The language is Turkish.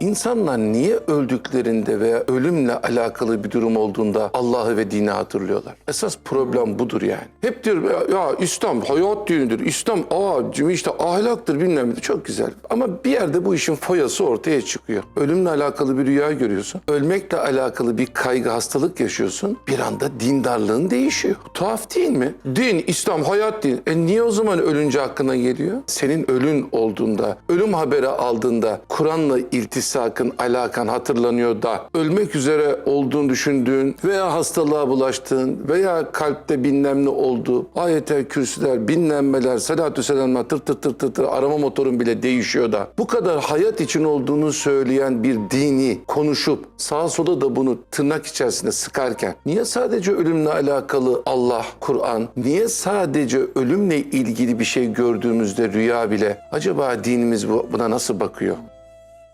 İnsanlar niye öldüklerinde veya ölümle alakalı bir durum olduğunda Allah'ı ve dini hatırlıyorlar? Esas problem budur yani. Hep diyor ya, ya İslam hayat dinidir. İslam aa işte ahlaktır bilmem ne. Çok güzel. Ama bir yerde bu işin foyası ortaya çıkıyor. Ölümle alakalı bir rüya görüyorsun. Ölmekle alakalı bir kaygı, hastalık yaşıyorsun. Bir anda dindarlığın değişiyor. Tuhaf değil mi? Din, İslam, hayat din. E niye o zaman ölünce aklına geliyor? Senin ölün olduğunda, ölüm haberi aldığında Kur'an'la iltisakın, alakan hatırlanıyor da ölmek üzere olduğunu düşündüğün veya hastalığa bulaştığın veya kalpte bilmem ne oldu, ayetel kürsüler, binlenmeler, salatü selamlar, tır tır tır tır tır arama motorun bile değişiyor da bu kadar hayat için olduğunu söyleyen bir dini konuşup sağa sola da bunu tırnak içerisinde sıkarken niye sadece ölümle alakalı Allah, Kur'an, niye sadece ölümle ilgili bir şey gördüğümüzde rüya bile acaba dinimiz bu- buna nasıl bakıyor?